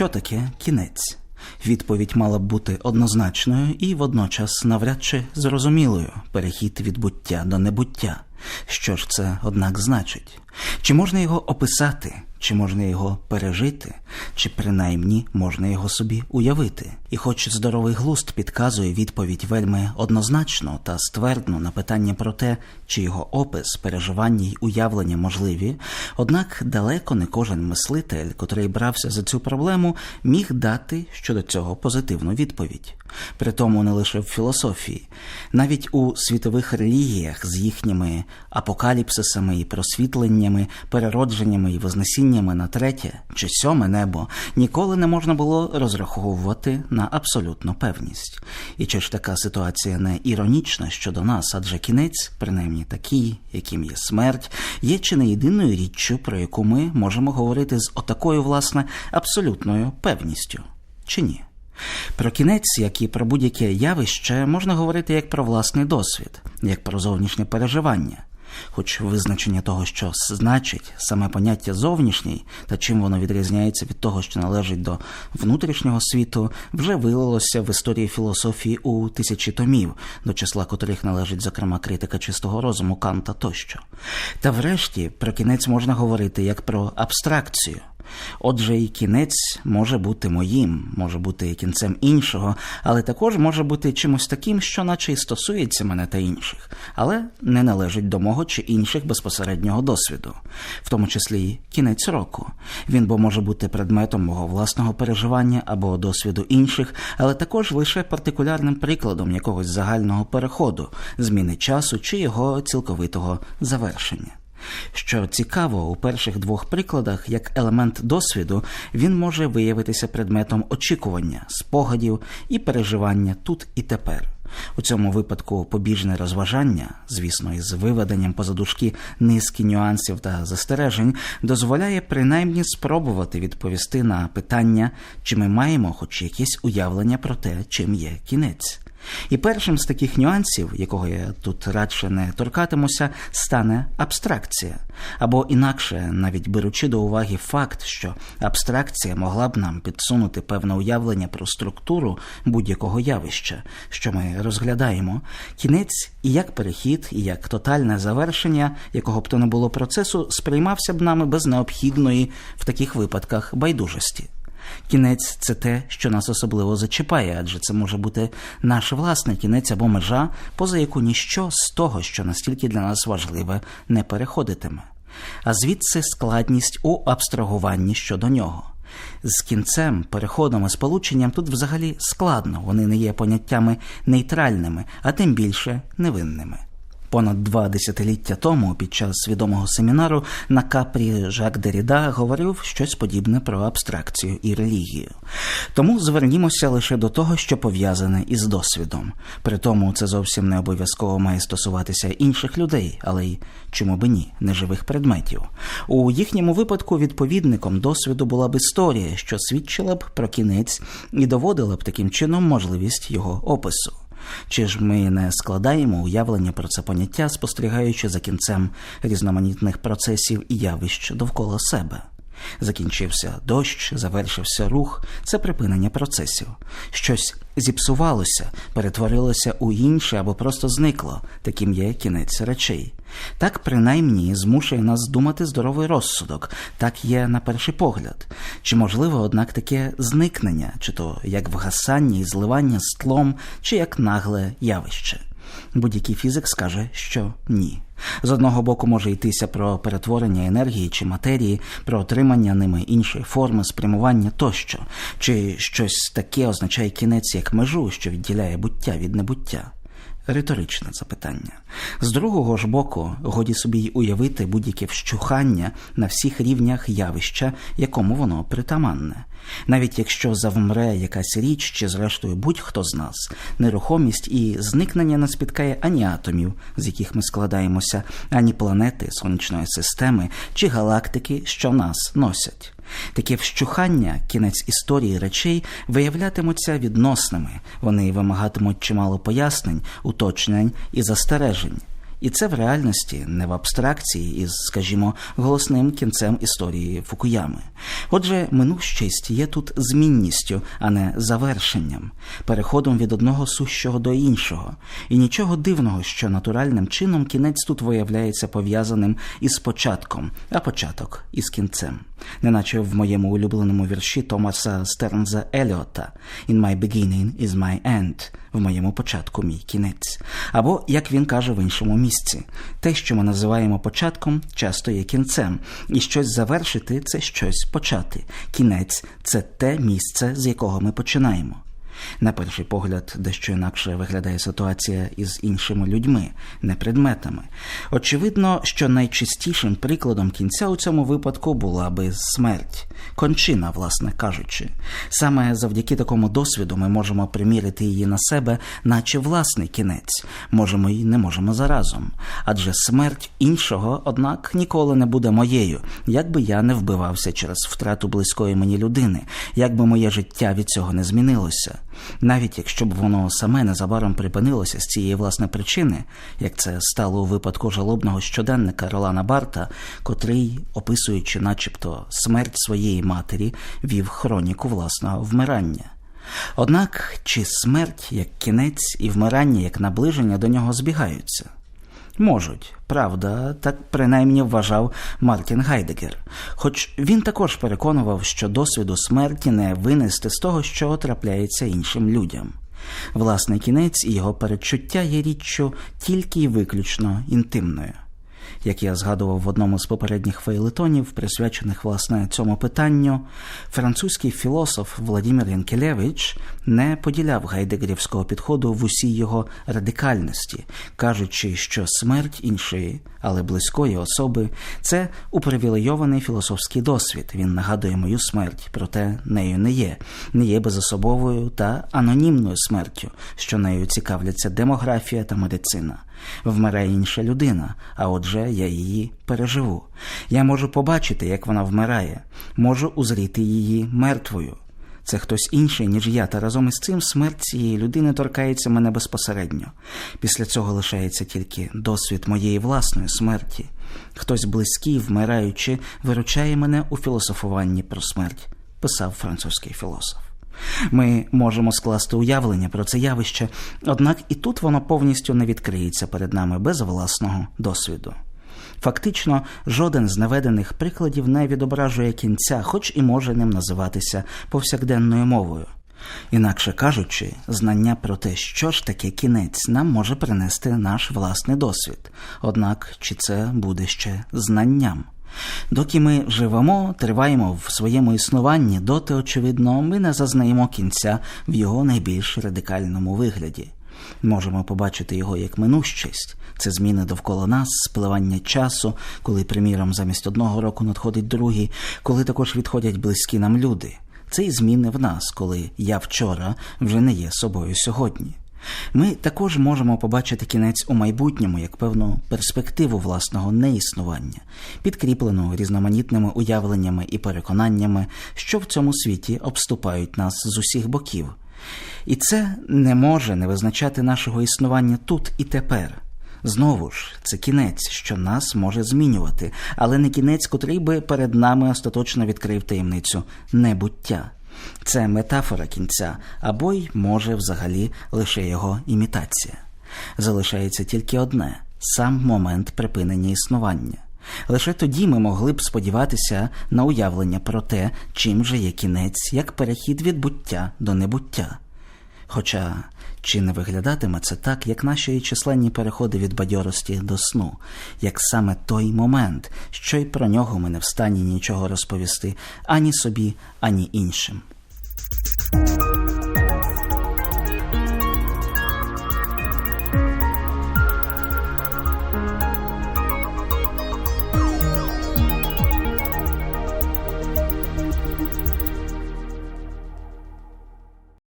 Що таке кінець? Відповідь мала б бути однозначною і водночас навряд чи зрозумілою перехід від буття до небуття. Що ж це, однак, значить? Чи можна його описати, чи можна його пережити, чи принаймні можна його собі уявити? І хоч здоровий глузд підказує відповідь вельми однозначно та ствердно на питання про те, чи його опис, переживання й уявлення можливі, однак далеко не кожен мислитель, котрий брався за цю проблему, міг дати щодо цього позитивну відповідь. Притому не лише в філософії, навіть у світових релігіях з їхніми апокаліпсисами і просвітленнями, переродженнями і вознесіннями на третє чи сьоме небо ніколи не можна було розраховувати на абсолютну певність. І чи ж така ситуація не іронічна щодо нас, адже кінець, принаймні такий, яким є смерть, є чи не єдиною річчю, про яку ми можемо говорити з отакою, власне, абсолютною певністю, чи ні? Про кінець, як і про будь-яке явище, можна говорити як про власний досвід, як про зовнішнє переживання. Хоч визначення того, що значить саме поняття зовнішній та чим воно відрізняється від того, що належить до внутрішнього світу, вже вилилося в історії філософії у тисячі томів, до числа котрих належить, зокрема, критика чистого розуму Канта тощо. Та врешті про кінець можна говорити як про абстракцію. Отже, і кінець може бути моїм, може бути і кінцем іншого, але також може бути чимось таким, що наче й стосується мене та інших, але не належить до мого чи інших безпосереднього досвіду, в тому числі й кінець року. Він бо може бути предметом мого власного переживання або досвіду інших, але також лише партикулярним прикладом якогось загального переходу, зміни часу чи його цілковитого завершення. Що цікаво, у перших двох прикладах, як елемент досвіду, він може виявитися предметом очікування, спогадів і переживання тут і тепер. У цьому випадку побіжне розважання, звісно, із виведенням позадушки низки нюансів та застережень, дозволяє принаймні спробувати відповісти на питання, чи ми маємо хоч якесь уявлення про те, чим є кінець. І першим з таких нюансів, якого я тут радше не торкатимуся, стане абстракція. Або інакше, навіть беручи до уваги факт, що абстракція могла б нам підсунути певне уявлення про структуру будь-якого явища, що ми розглядаємо, кінець і як перехід, і як тотальне завершення, якого б то не було процесу, сприймався б нами без необхідної в таких випадках байдужості. Кінець це те, що нас особливо зачіпає, адже це може бути наш власний кінець або межа, поза яку ніщо з того, що настільки для нас важливе, не переходитиме. А звідси складність у абстрагуванні щодо нього. З кінцем, переходом і сполученням тут взагалі складно, вони не є поняттями нейтральними, а тим більше невинними. Понад два десятиліття тому, під час відомого семінару на капрі Жак Деріда говорив щось подібне про абстракцію і релігію. Тому звернімося лише до того, що пов'язане із досвідом. При тому це зовсім не обов'язково має стосуватися інших людей, але й чому би ні, неживих предметів. У їхньому випадку відповідником досвіду була б історія, що свідчила б про кінець і доводила б таким чином можливість його опису. Чи ж ми не складаємо уявлення про це поняття, спостерігаючи за кінцем різноманітних процесів і явищ довкола себе? Закінчився дощ, завершився рух, це припинення процесів. Щось зіпсувалося, перетворилося у інше або просто зникло, таким є кінець речей. Так принаймні змушує нас думати здоровий розсудок, так є на перший погляд. Чи можливо, однак, таке зникнення, чи то як вгасання і зливання з тлом, чи як нагле явище? Будь-який фізик скаже, що ні. З одного боку може йтися про перетворення енергії чи матерії, про отримання ними іншої форми, спрямування тощо, чи щось таке означає кінець як межу, що відділяє буття від небуття. Риторичне запитання. З другого ж боку, годі собі й уявити будь-яке вщухання на всіх рівнях явища, якому воно притаманне. Навіть якщо завмре якась річ, чи, зрештою, будь-хто з нас, нерухомість і зникнення не спіткає ані атомів, з яких ми складаємося, ані планети сонячної системи чи галактики, що нас носять. Таке вщухання, кінець історії речей, виявлятимуться відносними, вони вимагатимуть чимало пояснень, уточнень і застережень. І це в реальності, не в абстракції із, скажімо, голосним кінцем історії Фукуями. Отже, минущість є тут змінністю, а не завершенням, переходом від одного сущого до іншого. І нічого дивного, що натуральним чином кінець тут виявляється пов'язаним із початком, а початок із кінцем. Неначе в моєму улюбленому вірші Томаса Стернза Еліота «In my beginning is my end» в моєму початку мій кінець. Або, як він каже в іншому місці, те, що ми називаємо початком, часто є кінцем, і щось завершити це щось почати. Кінець це те місце, з якого ми починаємо. На перший погляд, дещо інакше виглядає ситуація із іншими людьми, не предметами. Очевидно, що найчистішим прикладом кінця у цьому випадку була би смерть, кончина, власне кажучи. Саме завдяки такому досвіду ми можемо примірити її на себе, наче власний кінець, можемо і не можемо заразом. Адже смерть іншого, однак, ніколи не буде моєю, як би я не вбивався через втрату близької мені людини, як би моє життя від цього не змінилося. Навіть якщо б воно саме незабаром припинилося з цієї власне причини, як це стало у випадку жалобного щоденника Ролана Барта, котрий, описуючи, начебто, смерть своєї матері, вів хроніку власного вмирання. Однак чи смерть як кінець і вмирання як наближення до нього збігаються? Можуть, правда, так принаймні вважав Мартін Гайдегер. Хоч він також переконував, що досвіду смерті не винести з того, що трапляється іншим людям. Власний кінець і його передчуття є річчю тільки й виключно інтимною. Як я згадував в одному з попередніх фейлетонів, присвячених власне цьому питанню, французький філософ Владимир Янкелевич не поділяв гайдегерівського підходу в усій його радикальності, кажучи, що смерть іншої, але близької особи це упривілейований філософський досвід. Він нагадує мою смерть, проте нею не є, не є безособовою та анонімною смертю, що нею цікавляться демографія та медицина. Вмирає інша людина, а отже, я її переживу. Я можу побачити, як вона вмирає, можу узріти її мертвою. Це хтось інший, ніж я, та разом із цим смерть цієї людини торкається мене безпосередньо. Після цього лишається тільки досвід моєї власної смерті. Хтось близький, вмираючи, виручає мене у філософуванні про смерть, писав французький філософ. Ми можемо скласти уявлення про це явище, однак і тут воно повністю не відкриється перед нами без власного досвіду. Фактично, жоден з наведених прикладів не відображує кінця, хоч і може ним називатися повсякденною мовою. Інакше кажучи, знання про те, що ж таке кінець, нам може принести наш власний досвід. Однак чи це буде ще знанням? Доки ми живемо, триваємо в своєму існуванні, доти, очевидно, ми не зазнаємо кінця в його найбільш радикальному вигляді. Можемо побачити його як минущість, це зміни довкола нас, спливання часу, коли, приміром, замість одного року надходить другий, коли також відходять близькі нам люди. Це і зміни в нас, коли я вчора вже не є собою сьогодні. Ми також можемо побачити кінець у майбутньому як певну перспективу власного неіснування, підкріплену різноманітними уявленнями і переконаннями, що в цьому світі обступають нас з усіх боків. І це не може не визначати нашого існування тут і тепер. Знову ж, це кінець, що нас може змінювати, але не кінець, котрий би перед нами остаточно відкрив таємницю небуття. Це метафора кінця, або й може взагалі лише його імітація. Залишається тільки одне сам момент припинення існування. Лише тоді ми могли б сподіватися на уявлення про те, чим же є кінець, як перехід від буття до небуття. Хоча чи не виглядатиме це так, як наші численні переходи від бадьорості до сну, як саме той момент, що й про нього ми не встані нічого розповісти ані собі, ані іншим.